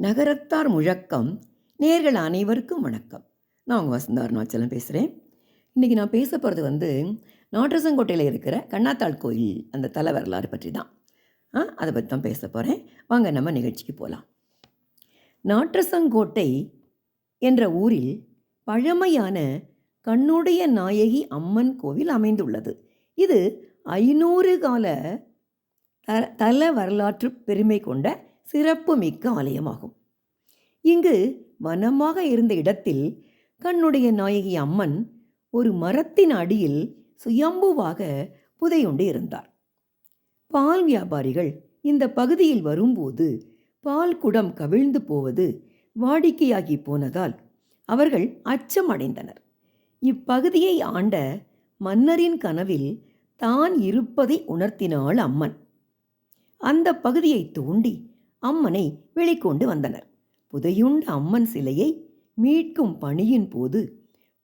நகரத்தார் முழக்கம் நேர்கள் அனைவருக்கும் வணக்கம். நான் உங்கள் வசந்தா அருணாச்சலம் பேசுகிறேன் இன்றைக்கி நான் பேச போகிறது வந்து நாட்டரசங்கோட்டையில் இருக்கிற கண்ணாத்தாள் கோயில் அந்த தல வரலாறு பற்றி தான் ஆ அதை பற்றி தான் பேச போகிறேன் வாங்க நம்ம நிகழ்ச்சிக்கு போகலாம் நாட்டரசங்கோட்டை என்ற ஊரில் பழமையான கண்ணுடைய நாயகி அம்மன் கோவில் அமைந்துள்ளது. இது ஐநூறு கால தல வரலாற்று பெருமை கொண்ட சிறப்புமிக்க ஆலயமாகும். இங்கு வனமாக இருந்த இடத்தில் கண்ணுடைய நாயகி அம்மன் ஒரு மரத்தின் அடியில் சுயம்புவாக புதையுண்டு இருந்தார். பால் வியாபாரிகள் இந்த பகுதியில் வரும்போது பால் குடம் கவிழ்ந்து போவது வாடிக்கையாகி போனதால் அவர்கள் அச்சமடைந்தனர். இப்பகுதியை ஆண்ட மன்னரின் கனவில் தான் இருப்பதை உணர்த்தினாள் அம்மன். அந்த பகுதியை தோண்டி அம்மனை வெளிக்கொண்டு வந்தனர். புதையுண்ட அம்மன் சிலையை மீட்கும் பணியின் போது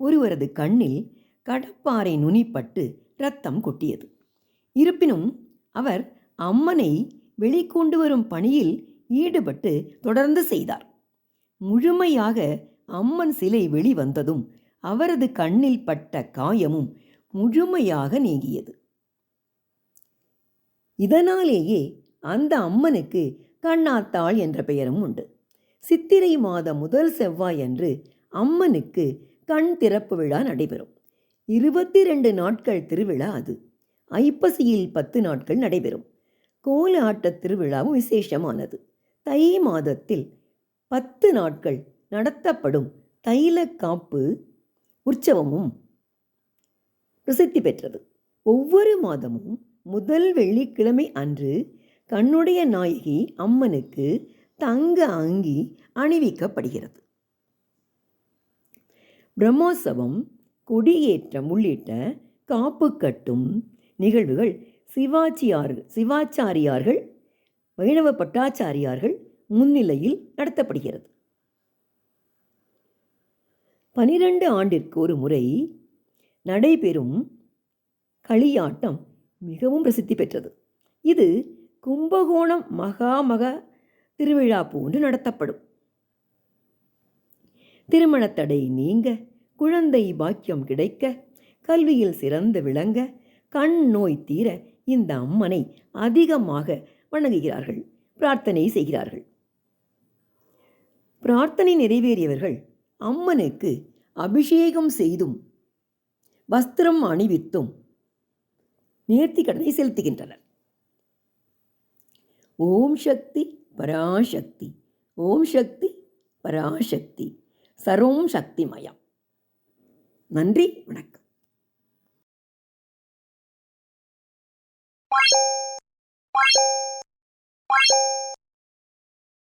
ஒருவரது கண்ணில் கடப்பாறை நுனிப்பட்டு இரத்தம் கொட்டியது. இருப்பினும் அவர் அம்மனை வெளிக்கொண்டு வரும் பணியில் ஈடுபட்டு தொடர்ந்து செய்தார். முழுமையாக அம்மன் சிலை வெளிவந்ததும் அவரது கண்ணில் பட்ட காயமும் முழுமையாக நீங்கியது. இதனாலேயே அந்த அம்மனுக்கு கண்ணாத்தாள் என்ற பெயரும் உண்டு. சித்திரை மாத முதல் செவ்வாய் அன்று அம்மனுக்கு கண் திறப்பு விழா நடைபெறும். இருபத்தி ரெண்டு நாட்கள் திருவிழா அது. ஐப்பசியில் பத்து நாட்கள் நடைபெறும். கோல ஆட்ட திருவிழாவும் விசேஷமானது. தை மாதத்தில் பத்து நாட்கள் நடத்தப்படும் தைல காப்பு உற்சவமும் பிரசித்தி பெற்றது. ஒவ்வொரு மாதமும் முதல் வெள்ளிக்கிழமை அன்று கண்ணுடைய நாயகி அம்மனுக்கு தங்க அங்கி அணிவிக்கப்படுகிறது. பிரம்மோற்சவம் கொடியேற்றம் உள்ளிட்ட காப்பு கட்டும் நிகழ்வுகள் சிவாச்சியார் சிவாச்சாரியார்கள் வைணவ பட்டாச்சாரியார்கள் முன்னிலையில் நடத்தப்படுகிறது. பனிரெண்டு ஆண்டிற்கு ஒரு முறை நடைபெறும் களியாட்டம் மிகவும் பிரசித்தி பெற்றது. இது கும்பகோணம் மகாமக திருவிழா போன்று நடத்தப்படும். திருமணத்தடை நீங்க குழந்தை பாக்கியம் கிடைக்க கல்வியில் சிறந்து விளங்க கண் நோய் தீர இந்த அம்மனை அதிகமாக வணங்குகிறார்கள் பிரார்த்தனை செய்கிறார்கள். பிரார்த்தனை நிறைவேறியவர்கள் அம்மனுக்கு அபிஷேகம் செய்தும் வஸ்திரம் அணிவித்தும் நேர்த்தி கடனை செலுத்துகின்றனர். ஓம் சக்தி பராசக்தி. ஓம் சக்தி பராசக்தி. சர்வம் சக்திமயம். நன்றி வணக்கம். Bye.